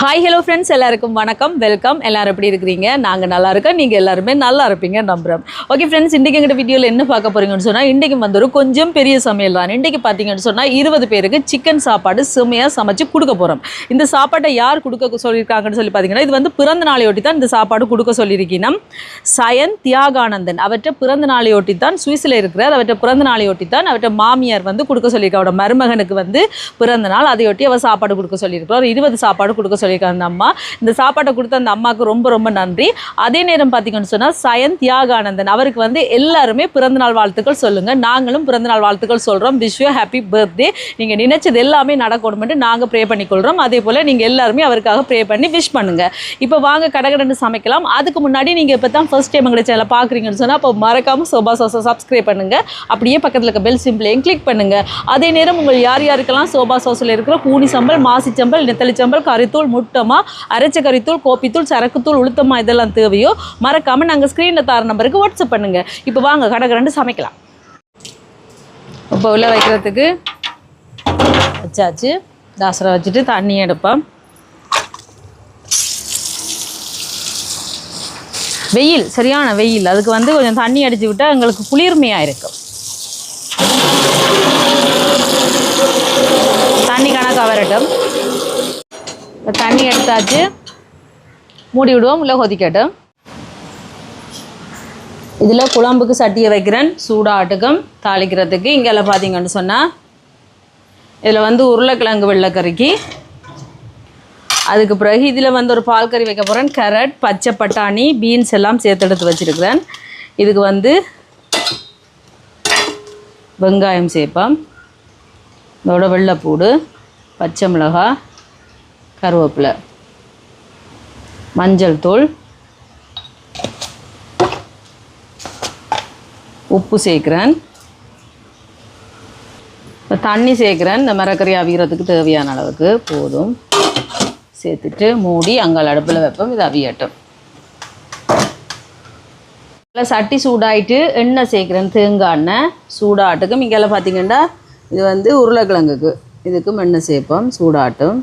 Hi hello friends எல்லாருக்கும் வணக்கம். Welcome எல்லாரும் எப்படி இருக்கிறீங்க? நாங்கள் நல்லா இருக்கோம். நீங்கள் எல்லாருமே நல்லா இருப்பீங்க. நம்புகிறோம் ஓகே ஃப்ரெண்ட்ஸ் இன்றைக்கி எங்கிட்ட வீடியோவில் என்ன பார்க்க போகிறீங்கன்னு சொன்னால் இன்றைக்கி வந்து ஒரு கொஞ்சம் பெரிய சமையல் தான். இன்றைக்கி பார்த்தீங்கன்னு சொன்னால் இருபது பேருக்கு சிக்கன் சாப்பாடு செமையாக சமைச்சு கொடுக்க போகிறோம் இந்த சாப்பாட்டை யார் கொடுக்க சொல்லியிருக்காங்கன்னு சொல்லி பார்த்தீங்கன்னா இது வந்து பிறந்த நாளையொட்டி தான் இந்த சாப்பாடு கொடுக்க சொல்லியிருக்கணும். சயன் தியாகானந்தன். அவற்றை பிறந்த நாளையொட்டி தான் சுவிஸில் இருக்கிறார். அவற்றை பிறந்த நாளையொட்டி தான் அவற்றை மாமியார் வந்து கொடுக்க சொல்லியிருக்கா அவரோட மருமகனுக்கு வந்து பிறந்த நாள். அதையொட்டி அவர் சாப்பாடு கொடுக்க சொல்லியிருக்கிறார். இருபது சாப்பாடு கொடுக்க சொல்லியிருக்காங்க அந்த அம்மா. இந்த சாப்பாட்டை கொடுத்த அந்த அம்மாவுக்கு ரொம்ப ரொம்ப நன்றி. அதே நேரம் பார்த்தீங்கன்னு சொன்னால் சயன் தியாகானந்தன். அவருக்கு வந்து எல்லாருமே பிறந்தநாள் வாழ்த்துக்கள் சொல்லுங்கள் நாங்களும் பிறந்தநாள் வாழ்த்துக்கள் சொல்கிறோம் விஷ் யூ ஹாப்பி பர்த்டே நீங்கள் நினைச்சது எல்லாமே நடக்கணும்னு நாங்கள் ப்ரே பண்ணிக்கொள்கிறோம் அதே போல் நீங்கள் எல்லாருமே அவருக்காக ப்ரே பண்ணி விஷ் பண்ணுங்கள் இப்போ வாங்க கடகடன்னு சமைக்கலாம். அதுக்கு முன்னாடி நீங்கள் இப்போ தான் ஃபர்ஸ்ட் டைம் எங்களை சேனலை பார்க்குறீங்கன்னு சொன்னால் அப்போ மறக்காமல் சோபா சோசா சப்ஸ்கிரைப் பண்ணுங்கள் அப்படியே பக்கத்தில் இருக்க பெல் சிம்பிளையும் கிளிக் பண்ணுங்கள் அதே நேரம் உங்கள் யார் யாருக்கெல்லாம் சோபா சோசில் இருக்கிற பூனி சம்பல் மாசி சம்பல் நெத்தலி சம்பல் கரித்தூள் முட்டமா அரைச்ச கறித்தூள் கோப்பித்தூள் சரக்குத்தூள் உளுத்தமா இதெல்லாம் தேவையோ மறக்காமல் நாங்கள் ஸ்க்ரீனில் தர நம்பருக்கு வாட்ஸ்அப் பண்ணுங்கள் இப்போ வாங்க கடகரண்டு சமைக்கலாம். இப்போ உள்ள வைக்கிறதுக்கு வச்சாச்சு. தாசரை வச்சுட்டு தண்ணி எடுப்போம். வெயில் சரியான வெயில். அதுக்கு வந்து கொஞ்சம் தண்ணி அடிச்சு விட்டால் எங்களுக்கு குளிர்மையாக இருக்கும். தண்ணி கணக்காக வரட்டும். தண்ணி எடுத்தாச்சு. மூடி விடுவோம். உள்ள கொதிக்கட்டும். இதில் குழம்புக்கு சட்டியை வைக்கிறேன். சூடாட்டுக்கும் தாளிக்கிறதுக்கு. இங்கெல்லாம் பார்த்தீங்கன்னு சொன்னால் இதில் வந்து உருளைக்கிழங்கு வெள்ளைக்கறிக்கு. அதுக்கு பிறகு இதில் வந்து ஒரு பால் கறி வைக்க போகிறேன் கேரட் பச்சை பட்டாணி பீன்ஸ் எல்லாம் சேர்த்து எடுத்து வச்சுருக்கிறேன். இதுக்கு வந்து வெங்காயம் சேர்ப்பேன் இதோட வெள்ளைப்பூடு பச்சை மிளகாய் கருவேப்பிலை. மஞ்சள் தூள். உப்பு சேர்க்குறேன். இப்போ தண்ணி சேர்க்குறேன். இந்த மரக்கறி அவிகிறதுக்கு தேவையான அளவுக்கு போதும். சேர்த்துட்டு மூடி அங்கே அடுப்பில் வைப்போம். இது அவியட்டும். நல்லா சட்டி சூடாயிட்டு எண்ணெய் சேர்க்குறேன். தேங்காய் எண்ணெய். சூடாட்டுக்கும் இங்கெல்லாம் பார்த்தீங்கன்னா இது வந்து உருளைக்கிழங்குக்கு. இதுக்கும் எண்ணெய் சேர்ப்போம். சூடாட்டும்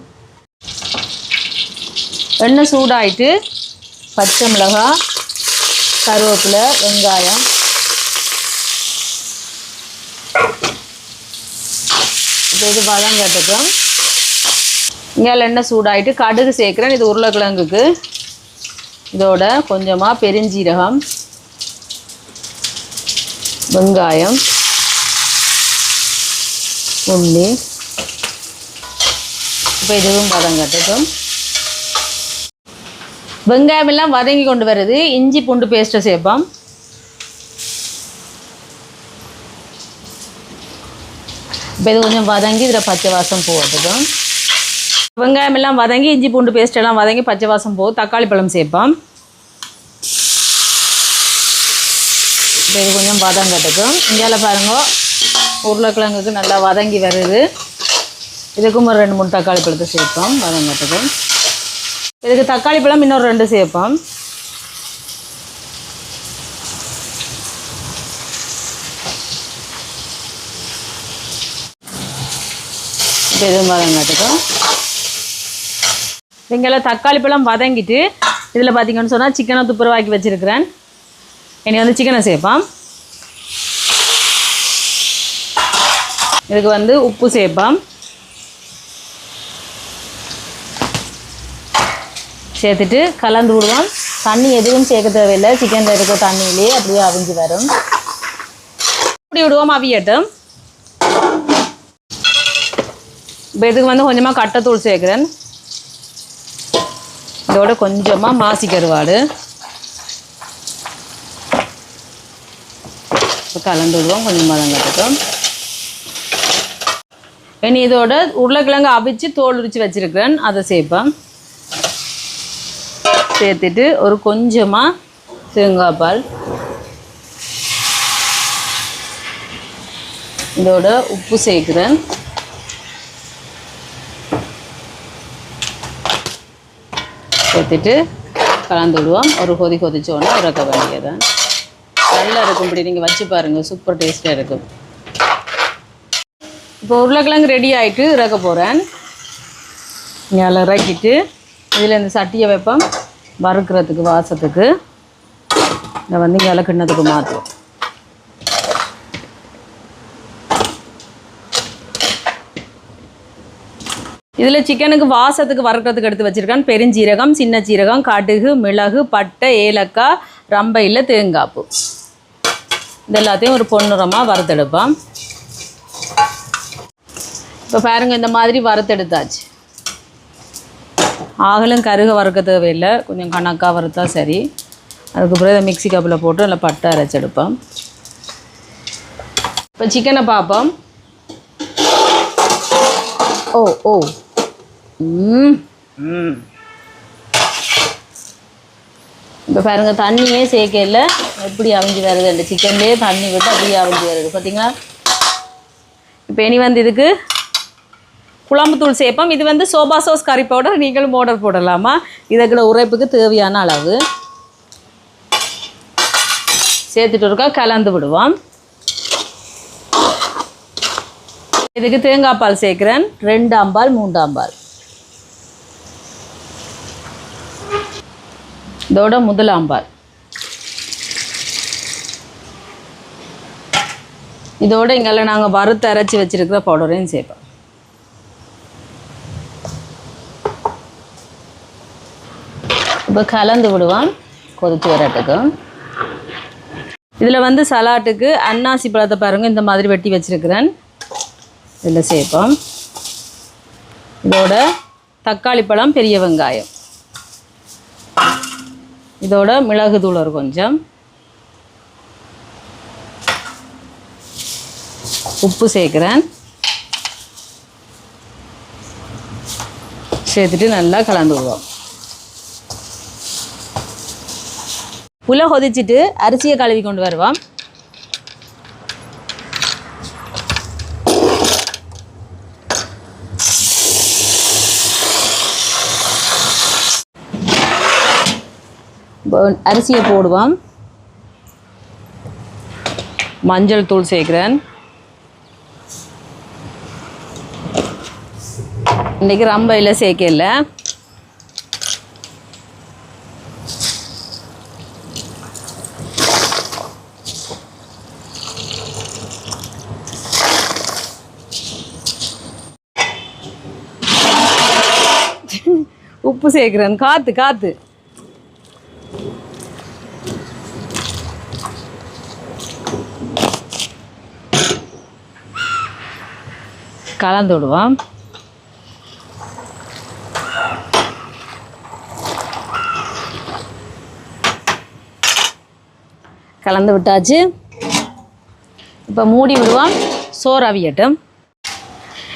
எண்ணெய் சூடாயிட்டு பச்சை மிளகாய் கருவேப்பிலை வெங்காயம். இப்போ இது பதம் கட்டுக்கும் இங்கே எண்ணெய் சூடாயிட்டு கடுகு சேர்க்குறேன். இது உருளைக்கிழங்குக்கு. இதோட கொஞ்சமாக பெருஞ்சீரகம் வெங்காயம் உள்ளி இப்போ இதுவும் பதம் கட்டட்டும் வெங்காயம் எல்லாம் வதங்கி கொண்டு வருது. இஞ்சி பூண்டு பேஸ்ட்டை சேர்ப்போம். இப்போ இது கொஞ்சம் வதங்கி இதில் பச்சை வாசம் போகிறதுக்கும் வெங்காயம் எல்லாம் வதங்கி இஞ்சி பூண்டு பேஸ்ட் எல்லாம் வதங்கி பச்சை வாசம் போகும் தக்காளி பழம் சேர்ப்போம். இப்போ இது கொஞ்சம் வதம் கட்டுக்கும் இந்தியாவில் பாருங்க உருளைக்கிழங்குக்கு நல்லா வதங்கி வருது. இதுக்கும் ஒரு ரெண்டு மூணு தக்காளி பழத்தை சேர்ப்போம். வதம் கட்டுக்கும் இதுக்கு தக்காளி பழம் இன்னொரு ரெண்டு சேர்ப்போம். இப்போ இதுவும் கட்டுக்கும் தக்காளி பழம் வதங்கிட்டு இதில் பார்த்தீங்கன்னு சொன்னால் சிக்கனை துப்புரவாக்கி வச்சுருக்கிறேன். இனி வந்து சிக்கனை சேர்ப்போம். இதுக்கு வந்து உப்பு சேர்ப்பான் சேர்த்துட்டு கலந்து விடுவோம். தண்ணி எதுவும் சேர்க்க தேவையில்லை. சிக்கனில் இருக்க தண்ணியிலே அப்படியே அவிஞ்சு வரும். இப்படி விடுவோம் அவியட்டும். இப்போ இதுக்கு வந்து கொஞ்சமாக கட்டைத்தூள் சேர்க்குறேன். இதோட கொஞ்சமாக மாசி கருவாடு. இப்போ கலந்து விடுவோம். கொஞ்சம் மதம் கட்டட்டும். இனி இதோட உருளைக்கிழங்கு அவிச்சு தோல் உரிச்சு வச்சிருக்கிறேன். அதை சேர்ப்பேன் சேர்த்துட்டு ஒரு கொஞ்சமாக தேங்காய் பால். இதோட உப்பு சேர்க்குறேன். சேர்த்துட்டு கலந்து விடுவோம். ஒரு கொதி கொதிச்சோடனே இறக்க வேண்டியதான் நல்லா இருக்கும் இப்படி நீங்கள் வச்சு பாருங்கள் சூப்பர் டேஸ்ட்டாக இருக்கும். இப்போ உருளைக்கிழங்கு ரெடி ஆகிட்டு இறக்க போகிறேன் இங்கே இறக்கிட்டு இதில் இந்த சட்டியை வைப்போம். வறுக்கிறதுக்கு வாசத்துக்கு. இதை வந்து இங்கே மாற்றுவோம் இதில் சிக்கனுக்கு வாசத்துக்கு வறுக்கிறதுக்கு எடுத்து வச்சுருக்கேன். பெருஞ்சீரகம் சின்ன சீரகம் கடுகு மிளகு பட்டை ஏலக்காய் ரம்பையில் தேங்காய்ப்பு. இது எல்லாத்தையும் ஒரு பொன்னுரமாக வறுத்தெடுப்போம். இப்போ பாருங்க இந்த மாதிரி வறுத்தெடுத்தாச்சு. ஆகலும் கருக வறுக்க தேவையில்லை. கொஞ்சம் கணக்காக வறுத்தா சரி. அதுக்கு பிறகு மிக்ஸி கப்பில் போட்டு நல்லா பட்டை அரைச்செடுப்போம் இப்போ சிக்கனை பார்ப்போம். ஓ ஓ. இப்போ பாருங்க தண்ணியே சேர்க்கல. எப்படி அவிஞ்சு வருது அந்த சிக்கன்லேயே தண்ணி விட்டு அப்படியே அவிஞ்சு வருது. பார்த்தீங்களா இப்போ இனி வந்து இதுக்கு குழம்புத்தூள் சேர்ப்போம் இது வந்து சோபா சாஸ் கறி பவுடர் நீங்களும் ஆர்டர் போடலாமா? இதுக்குள்ள உரைப்புக்கு தேவையான அளவு சேர்த்துட்டு இருக்கா கலந்து விடுவோம். இதுக்கு தேங்காய் பால் சேர்க்குறேன். ரெண்டு அம்பால் மூன்று அம்பால் இதோட முதலாம் பால். இதோட இங்கெல்லாம் நாங்கள் வறுத்து அரைச்சி வச்சுருக்கிற பவுடரையும் சேர்ப்போம். இப்போ கலந்து விடுவோம். கொதித்து வரட்டுக்கும் இதில் வந்து சலாட்டுக்கு அன்னாசி பழத்தை பாருங்கள் இந்த மாதிரி வெட்டி வச்சிருக்கிறேன். இதில் சேர்ப்போம். இதோட தக்காளி பழம் பெரிய வெங்காயம். இதோட மிளகு தூள் ஒரு கொஞ்சம். உப்பு சேர்க்குறேன். சேர்த்துட்டு நல்லா கலந்து விடுவோம். புல கொதிச்சிட்டு அரிசியை கழுவி கொண்டு வருவோம். அரிசியை போடுவோம். மஞ்சள் தூள் சேர்க்குறேன். இன்றைக்கி ரம்பையில் சேர்க்கல. உப்பு சேர்க்குறேன். காற்று காற்று கலந்து விடுவோம். கலந்து விட்டாச்சு. இப்போ மூடி விடுவோம். சோறு அவியட்டும்.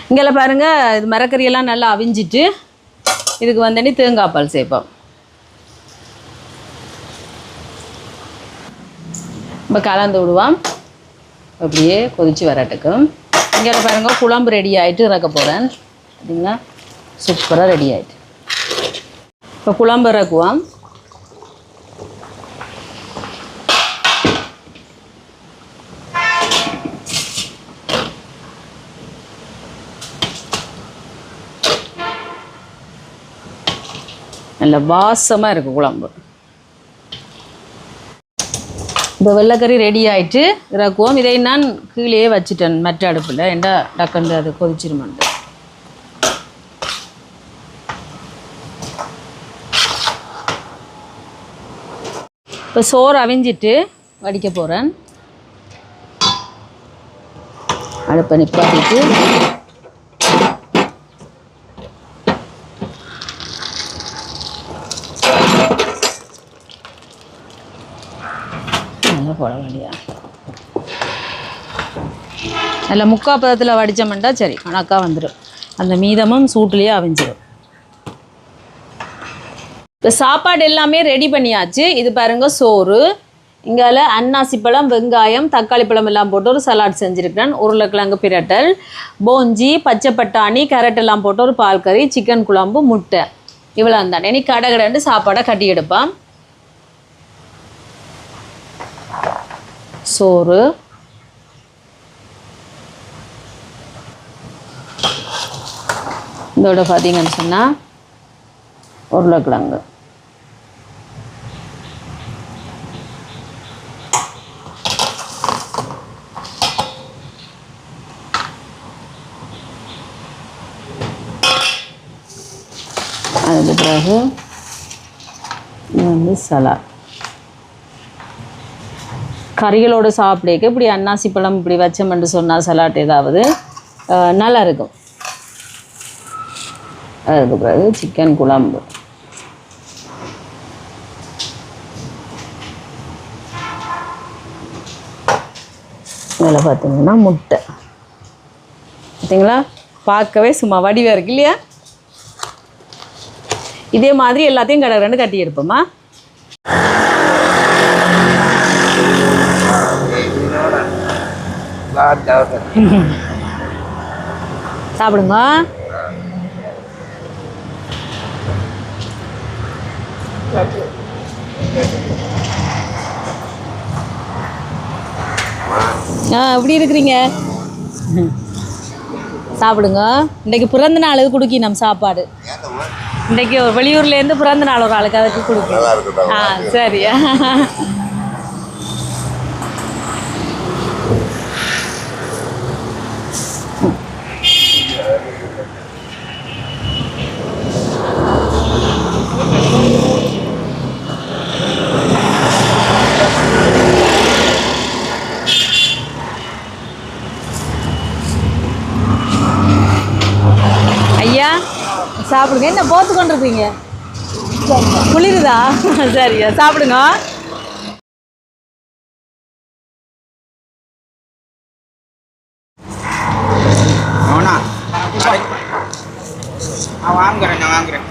இங்கே பாருங்கள் இது மரக்கறியெல்லாம் நல்லா அவிஞ்சிட்டு இதுக்கு வந்தனி தேங்காய் பால் சேர்ப்போம். இப்போ கலந்து விடுவோம். அப்படியே கொதிச்சு வரட்டுக்கும் இங்கே பாருங்க குழம்பு ரெடி ஆகிட்டு இறக்க போகிறேன் பார்த்தீங்களா சூப்பராக ரெடி ஆகிட்டு இப்போ குழம்பு இறக்குவோம். நல்ல வாசமாக இருக்குது குழம்பு. இப்போ வெள்ளைக்கறி ரெடி ஆகிட்டு இறக்குவோம் இதை நான் கீழே வச்சுட்டேன் மற்ற அடுப்பில். ஏண்டா டக்குன்னு அது கொதிச்சிருமான்ட்டு இப்போ சோறு அவிஞ்சிட்டு வடிக்க போகிறேன் அடுப்பை நிப்பாட்டிட்டு நல்லா போட வேண்டியா நல்ல முக்கா பதத்தில் வடித்தோம்னா சரி கணக்காக வந்துடும் அந்த மீதமும் சூட்டுலேயே அவிஞ்சிடும் இப்போ சாப்பாடு எல்லாமே ரெடி பண்ணியாச்சு. இது பாருங்க சோறு. இங்கால அன்னாசி பழம் வெங்காயம் தக்காளி பழம் எல்லாம் போட்டு ஒரு சலாட் செஞ்சுருக்கிறேன். உருளைக்கிழங்கு பிரட்டல் போஞ்சி பச்சை பட்டாணி கேரட் எல்லாம் போட்டு ஒரு பால் கறி சிக்கன் குழம்பு முட்டை. இவ்வளோ தான் இனி கடை கடைன்னு சாப்பாடை கட்டி எடுப்பான் சோறு. இதோட பார்த்தீங்கன்னு சொன்னால் உருளைக்கிழங்கு. அதுக்கு பிறகு இது வந்து சலாட் கறிகளோடு சாப்பிடக்க இப்படி அன்னாசி பழம் இப்படி வச்சோம்னு சொன்னால் சலாட் ஏதாவது அஹ், நல்லா இருக்கும் அதுக்கு பிறகு சிக்கன் குழம்பு. இதில் பார்த்தீங்கன்னா முட்டை. பார்த்தீங்களா? பார்க்கவே சும்மா வடிவாக இருக்கு இல்லையா? இதே மாதிரி எல்லாத்தையும் கடை ரெண்டு கட்டி எடுப்போமா சாப்பிடுங்க. ஆ எப்படி இருக்கிறீங்க? சாப்பிடுங்க. இன்னைக்கு பிறந்த நாளுக்கு குடுக்கி நம்ம சாப்பாடு? இன்னைக்கு ஒரு வெளியூர்லேருந்து பிறந்த நாள் ஒரு ஆளுக்கு அதுக்கு கொடுக்கும் ஆ சரி. சாப்பிடுங்க. என்ன போத்து கொண்டு இருக்கீங்க குளிருதா? சரியா சாப்பிடுங்க. நான் வாங்குறேன் நான் வாங்குறேன்.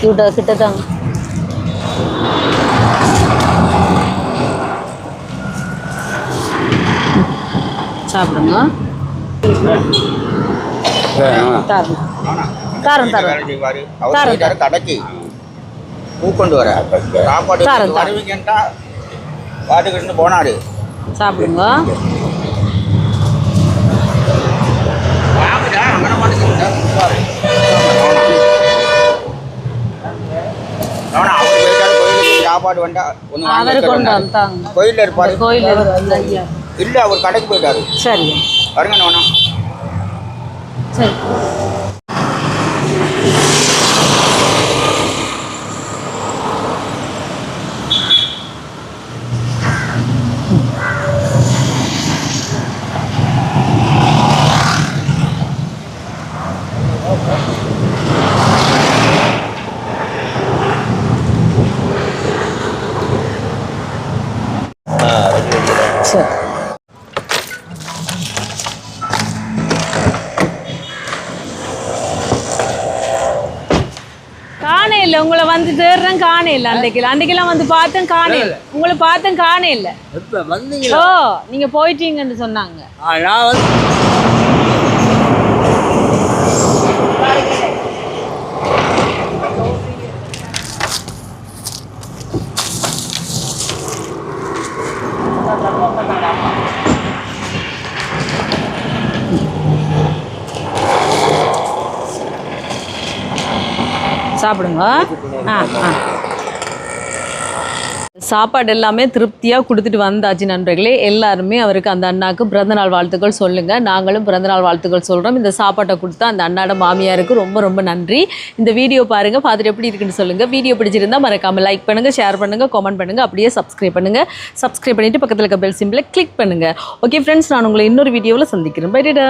கிட்ட கிட்ட தாங்க சாப்பிடுங்க தரேன். தரேன் தரேன். கடைக்கு பூ கொண்டு வர சாப்பாடு பாட்டுக்கிட்டு போனாரு சாப்பிடுங்க சாப்பாடு வேண்டா அவர் கொண்டு வந்தாங்க. கோயிலில் இருப்பாரு. கோயில் இல்லை அவர் கடைக்கு போயிட்டாரு. சரி வருங்க சரி சரி காணே இல்லை உங்களை தேடுறேன் காணே இல்லை அன்றைக்கு அன்றைக்கெல்லாம் வந்து பார்த்தேன் காணே இல்லை. உங்களை பார்த்தேன் காணே இல்லை. இப்ப வந்தீங்களா? ஓ நீங்க போயிட்டீங்கன்னு சொன்னாங்க. ஆ, நான் வந்து சாப்பிடுங்க. சாப்பாடு எல்லாமே திருப்தியாக கொடுத்துட்டு வந்தாச்சு நண்பர்களே. எல்லாருமே அவருக்கு அந்த அண்ணாவுக்கு பிறந்தநாள் வாழ்த்துக்கள் சொல்லுங்கள் நாங்களும் பிறந்தநாள் வாழ்த்துக்கள் சொல்கிறோம் இந்த சாப்பாட்டை கொடுத்தா அந்த அண்ணாட மாமியாருக்கு ரொம்ப ரொம்ப நன்றி. இந்த வீடியோ பாருங்கள் பார்த்துட்டு எப்படி இருக்குன்னு சொல்லுங்கள் வீடியோ பிடிச்சிருந்தா மறக்காமல் லைக் பண்ணுங்கள் ஷேர் பண்ணுங்கள் கமெண்ட் பண்ணுங்கள் அப்படியே சப்ஸ்கிரைப் பண்ணுங்கள் சப்ஸ்கிரைப் பண்ணிவிட்டு பக்கத்தில் இருக்க பெல் சிம்பிளை கிளிக் பண்ணுங்கள் ஓகே ஃப்ரெண்ட்ஸ் நான் உங்களை இன்னொரு வீடியோவில் சந்திக்கிறேன். பைடா